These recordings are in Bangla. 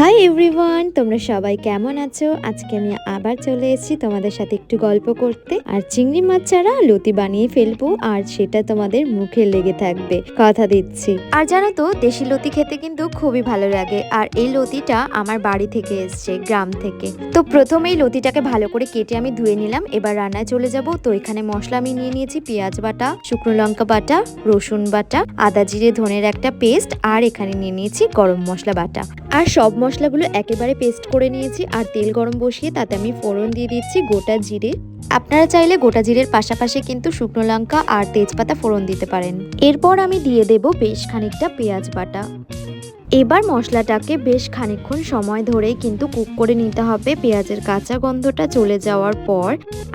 হাই এভরিওয়ান তোমরা সবাই কেমন আছো? আজকে আমি আবার চলে এসেছি তোমাদের সাথে একটু গল্প করতে। আর চিংড়ি মাছ ছাড়া লতি বানিয়ে ফেলব, আর সেটা তোমাদের মুখে লেগে থাকবে। কথা দিচ্ছি। আর জানো তো, দেশি লতি খেতে কিন্তু খুবই ভালো লাগে। আর এই লতিটা আমার বাড়ি থেকে এসছে, গ্রাম থেকে। তো প্রথমেই লতিটাকে ভালো করে কেটে আমি ধুয়ে নিলাম। এবার রান্নায় চলে যাব। তো এখানে মশলা আমি নিয়ে নিয়েছি, পেঁয়াজ বাটা, শুকনো লঙ্কা বাটা, রসুন বাটা, আদা জিরে, ধনের একটা পেস্ট, আর এখানে নিয়ে নিয়েছি গরম মশলা বাটা। আর সব মশলাগুলো একেবারে পেস্ট করে নিয়েছি আর তেল গরম বসিয়ে তাতে আমি ফোড়ন দিয়ে দিচ্ছি গোটা জিরে। আপনারা চাইলে গোটা জিরের পাশাপাশি কিন্তু শুকনো লঙ্কা আর তেজপাতা ফোড়ন দিতে পারেন। এরপর আমি দিয়ে দেব বেশ খানিকটা পেঁয়াজ বাটা। এবার মশলাটাকে বেশ খানিকক্ষণ সময় ধরেই কিন্তু কুক করে নিতে হবে। পেঁয়াজের কাঁচা গন্ধটা চলে যাওয়ার পর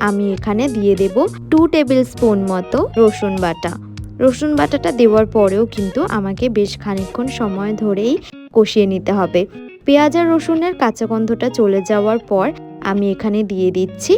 আমি এখানে দিয়ে দেব টু টেবিল স্পুন মতো রসুন বাটা। রসুন বাটাটা দেওয়ার পরেও কিন্তু আমাকে বেশ খানিকক্ষণ সময় ধরেই কষিয়ে নিতে হবে। পেঁয়াজ আর রসুনের কাঁচা গন্ধটা চলে যাওয়ার পর আমি এখানে দিয়ে দিচ্ছি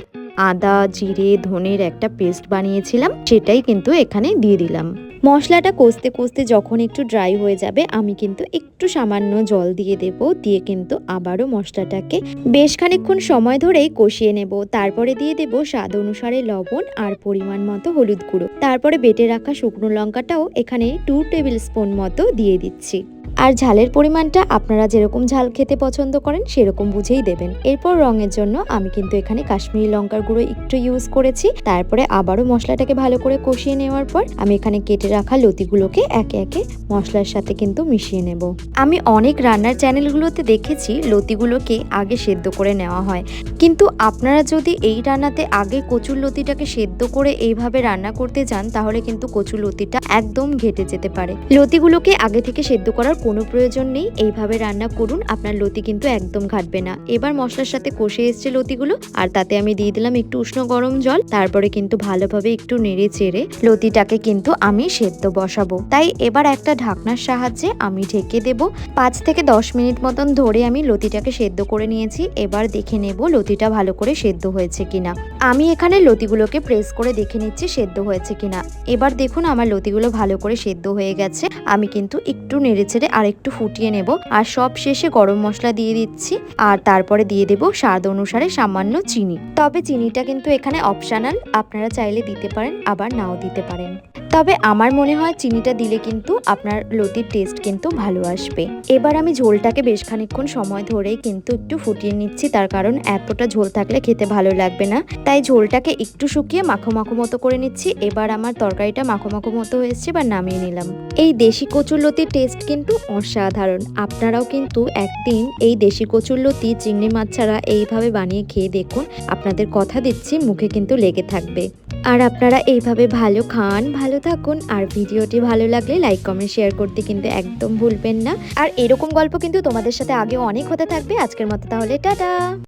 আদা, জিরে, ধনের একটা পেস্ট বানিয়েছিলাম, সেটাই কিন্তু এখানে দিয়ে দিলাম। মশলাটা কষতে কষতে যখন একটু ড্রাই হয়ে যাবে, আমি কিন্তু একটু সামান্য জল দিয়ে দেব, দিয়ে কিন্তু আবারও মশলাটাকে বেশ খানিকক্ষণ সময় ধরেই কষিয়ে নেব। তারপরে দিয়ে দেব স্বাদ অনুসারে লবণ আর পরিমাণ মতো হলুদ গুঁড়ো। তারপরে বেটে রাখা শুকনো লঙ্কাটাও এখানে টু টেবিল স্পুন মতো দিয়ে দিচ্ছি। আর ঝালের পরিমাণটা আপনারা যেরকম ঝাল খেতে পছন্দ করেন, সেরকম বুঝেই দেবেন। এরপর রঙের জন্য আমি কিন্তু এখানে কাশ্মীরি লঙ্কার গুঁড়ো একটু ইউজ করেছি। তারপরে আবারও মশলাটাকে ভালো করে কষিয়ে নেওয়ার পর আমি এখানে কেটে রাখা লতিগুলোকে একে একে মশলার সাথে কিন্তু মিশিয়ে নেব। আমি অনেক রান্নার চ্যানেলগুলোতে দেখেছি লতিগুলোকে আগে সেদ্ধ করে নেওয়া হয়। কিন্তু আপনারা যদি এই রান্নাতে আগে কচুর লতিটাকে সেদ্ধ করে এইভাবে রান্না করতে যান তাহলে কিন্তু কচুর লতিটা একদম ঘেটে যেতে পারে। লতিগুলোকে আগে থেকে সেদ্ধ করার কোনো প্রয়োজন নেই। এইভাবে রান্না করুন, আপনার লতি কিন্তু একদম ঘাটবে না। এবার মশলার সাথে কষে এসছে লতিগুলো, আর তাতে আমি দিয়ে দিলাম একটু উষ্ণ গরম জল, তারপরে কিন্তু ভালোভাবে একটু নেড়ে চেড়ে লতিটাকে কিন্তু আমি সেদ্ধ বসাবো। তাই এবার একটা ঢাকনার সাহায্যে আমি ঢেকে দেব। পাঁচ থেকে দশ মিনিট মতন ধরে আমি লতিটাকে সেদ্ধ করে নিয়েছি। এবার দেখে নেব লতিটা ভালো করে সেদ্ধ হয়েছে কিনা। আমি এখানে লতিগুলোকে প্রেস করে দেখে নিচ্ছি সেদ্ধ হয়েছে কিনা। এবার দেখুন আমার লতিগুলো ভালো করে সেদ্ধ হয়ে গেছে। আমি কিন্তু একটু নেড়ে আর একটু ফুটিয়ে নেব। আর সব শেষে গরম মশলা দিয়ে দিচ্ছি। আর তারপরে দিয়ে দেব স্বাদ অনুসারে সামান্য চিনি। তবে চিনিটা কিন্তু এখানে অপশানাল আপনারা চাইলে দিতে পারেন, আবার নাও দিতে পারেন। তবে আমার মনে হয় চিনিটা দিলে কিন্তু আপনার লতির টেস্ট কিন্তু ভালো আসবে। এবার আমি ঝোলটাকে বেশ খানিকক্ষণ সময় ধরেই কিন্তু একটু ফুটিয়ে নিচ্ছি, তার কারণ এতটা ঝোল থাকলে খেতে ভালো লাগবে না। তাই ঝোলটাকে একটু শুকিয়ে মাখো মাখো মতো করে নিচ্ছি। এবার আমার তরকারিটা মাখো মাখো মতো হয়েছে বা নামিয়ে নিলাম। এই দেশি কচুরলতির টেস্ট কিন্তু অসাধারণ। আপনারাও কিন্তু একদিন এই দেশি কচুরলতি চিংড়ি মাছ ছাড়া এইভাবে বানিয়ে খেয়ে দেখুন। আপনাদের কথা দিচ্ছি, মুখে কিন্তু লেগে থাকবে। আর আপনারা এইভাবে ভালো খান, ভালো থাকুন। আর ভিডিওটি ভালো লাগলে লাইক, কমেন্ট, শেয়ার করতে কিন্তু একদম ভুলবেন না। আর এরকম গল্প কিন্তু তোমাদের সাথে আগে অনেক হতে থাকবে। আজকের মতো তাহলে, টাটা!